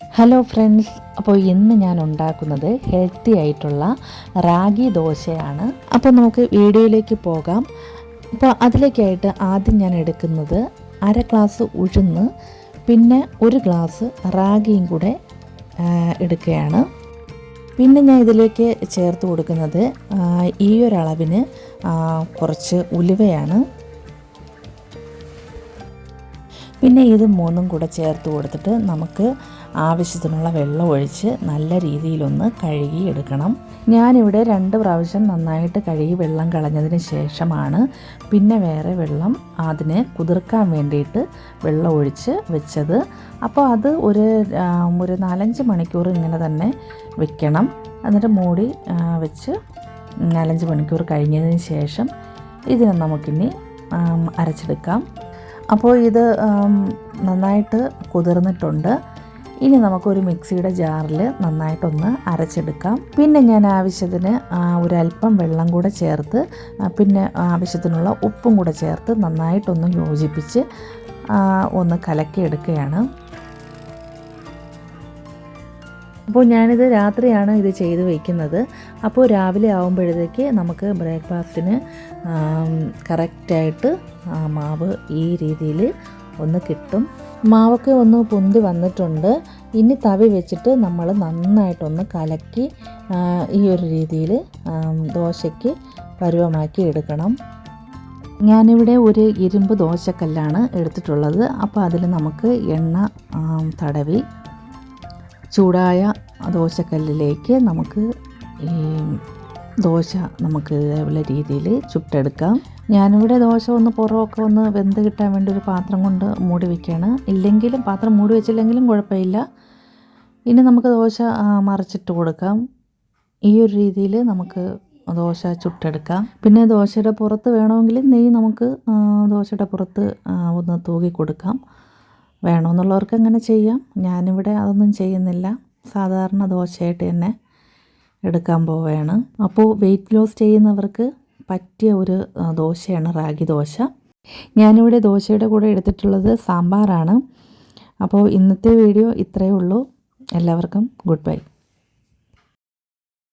Hello friends അപ്പോൾ ഇന്ന് ഞാൻ ഉണ്ടാക്കുന്നത് ഹെൽത്തി ആയിട്ടുള്ള റാഗി ദോശയാണ്. അപ്പോൾ നമുക്ക് വീഡിയോയിലേക്ക് പോകാം. അപ്പോൾ അതിലേക്കായിട്ട് ആദ്യം ഞാൻ എടുക്കുന്നത് അര ഗ്ലാസ് ഉഴുന്ന് പിന്നെ ഒരു ഗ്ലാസ് റാഗിയും കൂടെ എടുക്കുകയാണ്. പിന്നെ ഞാൻ ഇതിലേക്ക് ചേർത്ത് കൊടുക്കുന്നത് ഈ ഒരളവിന് കുറച്ച് ഉലുവയാണ്. പിന്നെ ഇത് മൂന്നും കൂടെ ചേർത്ത് കൊടുത്തിട്ട് നമുക്ക് ആവശ്യത്തിനുള്ള വെള്ളം ഒഴിച്ച് നല്ല രീതിയിലൊന്ന് കഴുകി എടുക്കണം. ഞാനിവിടെ രണ്ട് പ്രാവശ്യം നന്നായിട്ട് കഴുകി വെള്ളം കളഞ്ഞതിന് ശേഷമാണ് പിന്നെ വേറെ വെള്ളം അതിനെ കുതിർക്കാൻ വേണ്ടിയിട്ട് വെള്ളം ഒഴിച്ച് വെച്ചത്. അപ്പോൾ അത് ഒരു ഒരു നാലഞ്ച് മണിക്കൂർ ഇങ്ങനെ തന്നെ വെക്കണം. എന്നിട്ട് മൂടി വെച്ച് നാലഞ്ച് മണിക്കൂർ കഴിഞ്ഞതിന് ശേഷം ഇതിനെ നമുക്കിനി അരച്ചെടുക്കാം. അപ്പോൾ ഇത് നന്നായിട്ട് കുതിർന്നിട്ടുണ്ട്. ഇനി നമുക്കൊരു മിക്സിയുടെ ജാറിൽ നന്നായിട്ടൊന്ന് അരച്ചെടുക്കാം. പിന്നെ ഞാൻ ആവശ്യത്തിന് ഒരല്പം വെള്ളം കൂടെ ചേർത്ത് പിന്നെ ആവശ്യത്തിനുള്ള ഉപ്പും കൂടെ ചേർത്ത് നന്നായിട്ടൊന്ന് യോജിപ്പിച്ച് ഒന്ന് കലക്കിയെടുക്കുകയാണ്. അപ്പോൾ ഞാനിത് രാത്രിയാണ് ഇത് ചെയ്ത് വയ്ക്കുന്നത് അപ്പോൾ രാവിലെ ആകുമ്പോഴത്തേക്ക് നമുക്ക് ബ്രേക്ക്ഫാസ്റ്റിന് കറക്റ്റായിട്ട് മാവ് ഈ രീതിയിൽ ഒന്ന് കിട്ടും. മാവൊക്കെ ഒന്ന് പൊന്തി വന്നിട്ടുണ്ട്. ഇനി തവി വെച്ചിട്ട് നമ്മൾ നന്നായിട്ടൊന്ന് കലക്കി ഈ ഒരു രീതിയിൽ ദോശയ്ക്ക് പരുവമാക്കി എടുക്കണം. ഞാനിവിടെ ഒരു ഇരുമ്പ് ദോശക്കല്ലാണ് എടുത്തിട്ടുള്ളത്. അപ്പോൾ അതിൽ നമുക്ക് എണ്ണ തടവി ചൂടായ ദോശക്കല്ലിലേക്ക് നമുക്ക് ഈ ദോശ നമുക്ക് ഇതേപോലെ രീതിയിൽ ചുട്ടെടുക്കാം. ഞാനിവിടെ ദോശ ഒന്ന് പുറമൊക്കെ ഒന്ന് വെന്ത് കിട്ടാൻ വേണ്ടി ഒരു പാത്രം കൊണ്ട് മൂടി വയ്ക്കുകയാണ് ഇല്ലെങ്കിലും പാത്രം മൂടി വെച്ചില്ലെങ്കിലും കുഴപ്പമില്ല. ഇനി നമുക്ക് ദോശ മറിച്ചിട്ട് കൊടുക്കാം. ഈ ഒരു രീതിയിൽ നമുക്ക് ദോശ ചുട്ടെടുക്കാം. പിന്നെ ദോശയുടെ പുറത്ത് വേണമെങ്കിൽ നെയ്യ് നമുക്ക് ദോശയുടെ പുറത്ത് ഒന്ന് തൂകി കൊടുക്കാം. വേണമെന്നുള്ളവർക്ക് അങ്ങനെ ചെയ്യാം. ഞാനിവിടെ അതൊന്നും ചെയ്യുന്നില്ല. സാധാരണ ദോശയായിട്ട് തന്നെ എടുക്കാൻ പോവുകയാണ്. അപ്പോൾ വെയിറ്റ് ലോസ് ചെയ്യുന്നവർക്ക് പറ്റിയ ഒരു ദോശയാണ് റാഗി ദോശ. ഞാനിവിടെ ദോശയുടെ കൂടെ എടുത്തിട്ടുള്ളത് സാമ്പാറാണ്. അപ്പോൾ ഇന്നത്തെ വീഡിയോ ഇത്രയേ ഉള്ളൂ. എല്ലാവർക്കും ഗുഡ് ബൈ.